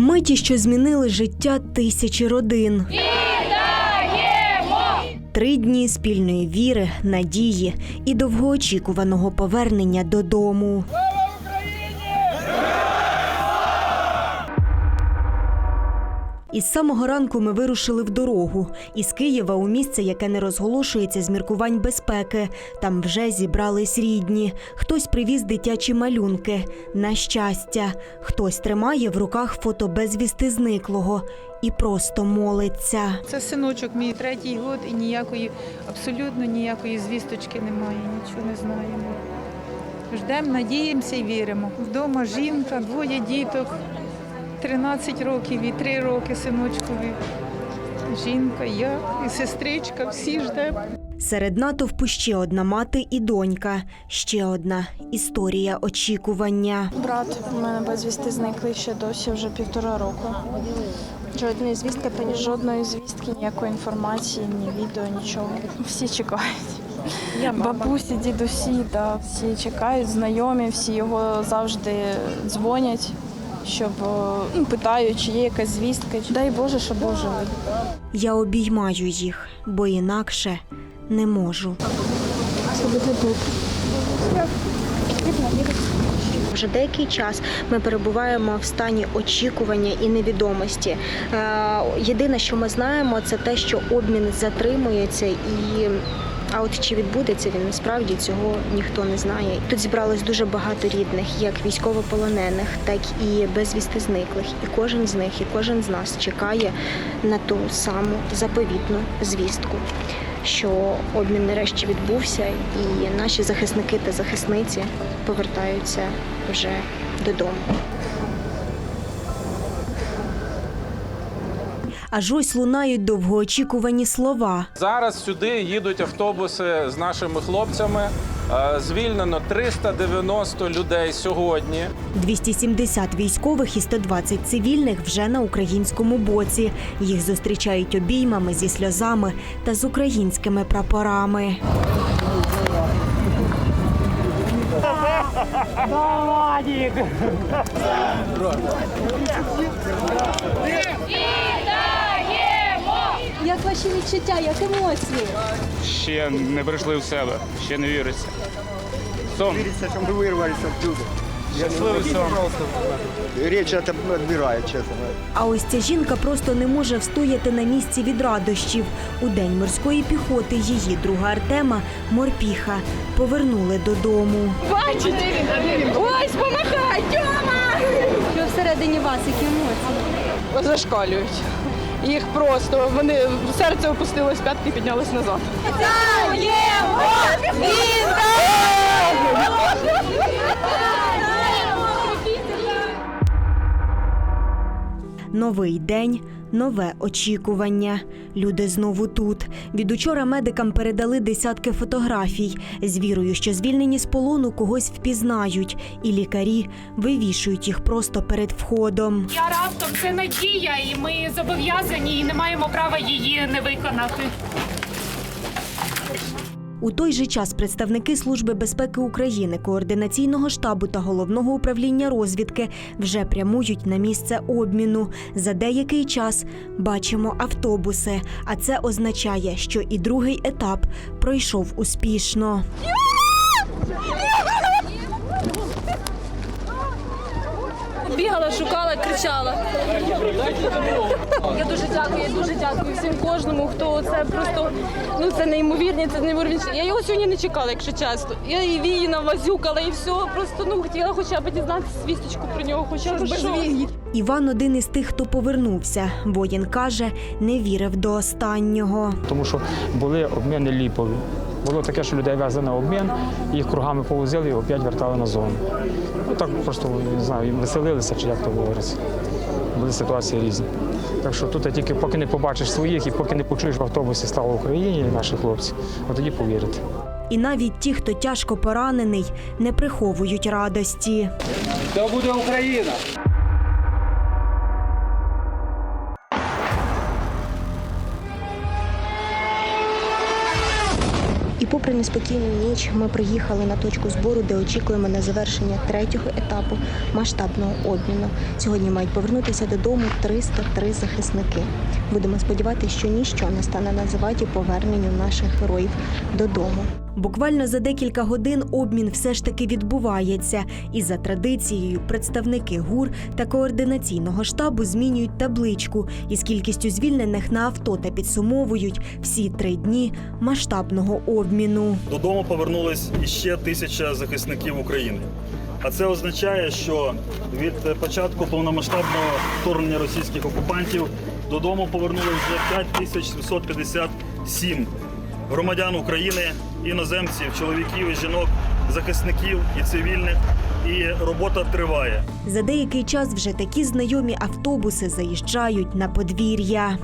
Миті, що змінили життя тисячі родин. Три дні спільної віри, надії і довгоочікуваного повернення додому. Із самого ранку ми вирушили в дорогу із Києва у місце, яке не розголошується з міркувань безпеки. Там вже зібрались рідні. Хтось привіз дитячі малюнки. На щастя, хтось тримає в руках фото безвісти зниклого і просто молиться. Це синочок мій третій год і ніякої, абсолютно ніякої звісточки немає, нічого не знаємо. Ждемо, надіємося і віримо. Вдома жінка, двоє діток, 13 років і 3 роки синочкові. Жінка, я і сестричка, всі ждемо. Серед натовпу ще одна мати і донька, ще одна історія очікування. Брат у мене безвісти зниклий ще досі вже півтора року. Жодної звістки, та ні жодної звістки, ніякої інформації, ні відео, нічого. Всі чекають. Бабусі, дідусі, да, всі чекають, знайомі, всі його завжди дзвонять, щоб ну, питають, чи є якась звістка. Дай Боже, щоб був живий. Я обіймаю їх, бо інакше не можу. Вже деякий час ми перебуваємо в стані очікування і невідомості. Е, Єдине, що ми знаємо, це те, що обмін затримується і. А от чи відбудеться він насправді цього ніхто не знає. Тут зібралось дуже багато рідних, як військовополонених, так і безвісти зниклих. І кожен з них, і кожен з нас чекає на ту саму заповітну звістку, що обмін нарешті відбувся, і наші захисники та захисниці повертаються вже додому. Аж ось лунають довгоочікувані слова. Зараз сюди їдуть автобуси з нашими хлопцями. Е, Звільнено 390 людей сьогодні. 270 військових і 120 цивільних вже на українському боці. Їх зустрічають обіймами зі сльозами та з українськими прапорами. Як ваші відчуття, як емоції? ще не прийшли в себе, ще не віриться. Сон. Видите, что мы вырвались оттуда. Щасливий сон. Речь это отбирает, честно. А ось ця жінка просто не може встояти на місці від радощів. У день морської піхоти її друга Артема Морпіха повернули додому. Що всередині вас, які емоції? зашкалюють. Їх просто вони серце опустилось, п'ятки піднялись назад. Новий день, нове очікування. Люди знову тут. Від учора медикам передали десятки фотографій з вірою, що звільнені з полону когось впізнають, і лікарі вивішують їх просто перед входом. Я раптом це надія, і ми зобов'язані і не маємо права її не виконати. У той же час представники Служби безпеки України, координаційного штабу та головного управління розвідки вже прямують на місце обміну. За деякий час бачимо автобуси, а це означає, що і другий етап пройшов успішно. Бігала, шукала, кричала. Я дуже дякую, я дуже дякую всім кожному, хто це просто ну це неймовірні, це неймовірні. Я його сьогодні не чекала, якщо чесно. Я і вії навазюкала, і все. Просто ну хотіла хоча б дізнатися звісточку про нього, хоча б щось. Іван один із тих, хто повернувся. Воїн каже, не вірив до останнього. Тому що були обміни ліпові. Було таке, що людей везли на обмін, їх кругами повозили і опять вертали на зону. Ну так просто не знаю, веселилися чи як то говориться. Були ситуації різні. Так що тут тільки поки не побачиш своїх і поки не почуєш в автобусі слава Україні, наші хлопці, от тоді повірите. І навіть ті, хто тяжко поранений, не приховують радості. Це буде Україна! І попри неспокійну ніч, ми приїхали на точку збору, де очікуємо на завершення третього етапу масштабного обміну. Сьогодні мають повернутися додому 303 захисники. Будемо сподіватися, що ніщо не стане на заваді поверненню наших героїв додому. Буквально за декілька годин обмін все ж таки відбувається, і за традицією представники ГУР та координаційного штабу змінюють табличку із кількістю звільнених на авто та підсумовують всі три дні масштабного обміну. Додому повернулись іще тисяча захисників України. А це означає, що від початку повномасштабного вторгнення російських окупантів додому повернули вже 5757 громадян України, іноземців, чоловіків жінок, захисників і цивільних. І робота триває. За деякий час вже такі знайомі автобуси заїжджають на подвір'я.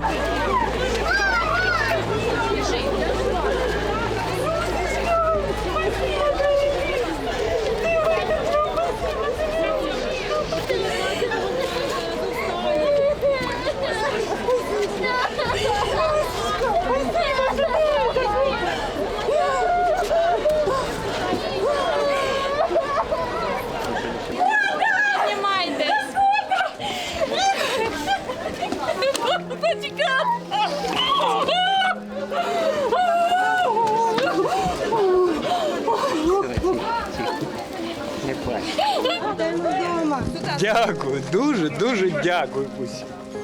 Дякую, дуже, дуже дякую.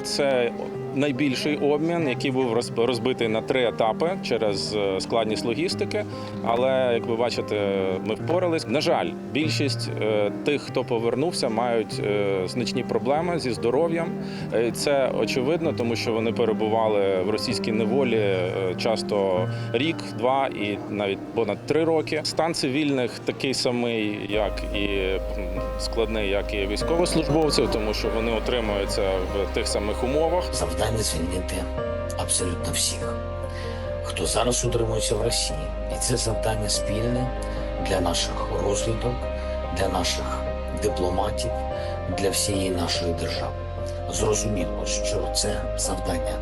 Це найбільший обмін, який був розбитий на три етапи через е, складність логістики. Але як ви бачите, ми впорались. На жаль, більшість е, тих, хто повернувся, мають е, значні проблеми зі здоров'ям. Це очевидно, тому що вони перебували в російській неволі часто рік, два і навіть понад три роки. Стан цивільних такий самий, як і складний, як і військовослужбовців, тому що вони отримуються в тих самих умовах. Завдання звільнити абсолютно всіх, хто зараз утримується в Росії. І це завдання спільне для наших розвідок, для наших дипломатів, для всієї нашої держави. Зрозуміло, що це завдання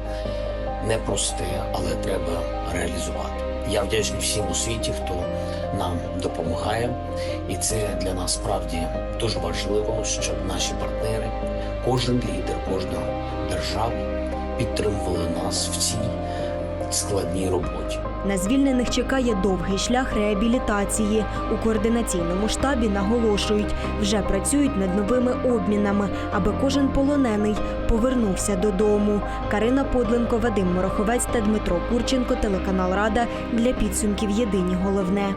непросте, але треба реалізувати. Я вдячний всім у світі, хто нам допомагає, і це для нас справді дуже важливо, щоб наші партнери, кожен лідер, кожна держава підтримували нас в цій складній роботі. На звільнених чекає довгий шлях реабілітації. У координаційному штабі наголошують, вже працюють над новими обмінами, аби кожен полонений повернувся додому. Карина Подленко, Вадим Мороховець та Дмитро Курченко, телеканал Рада для підсумків Єдині головне.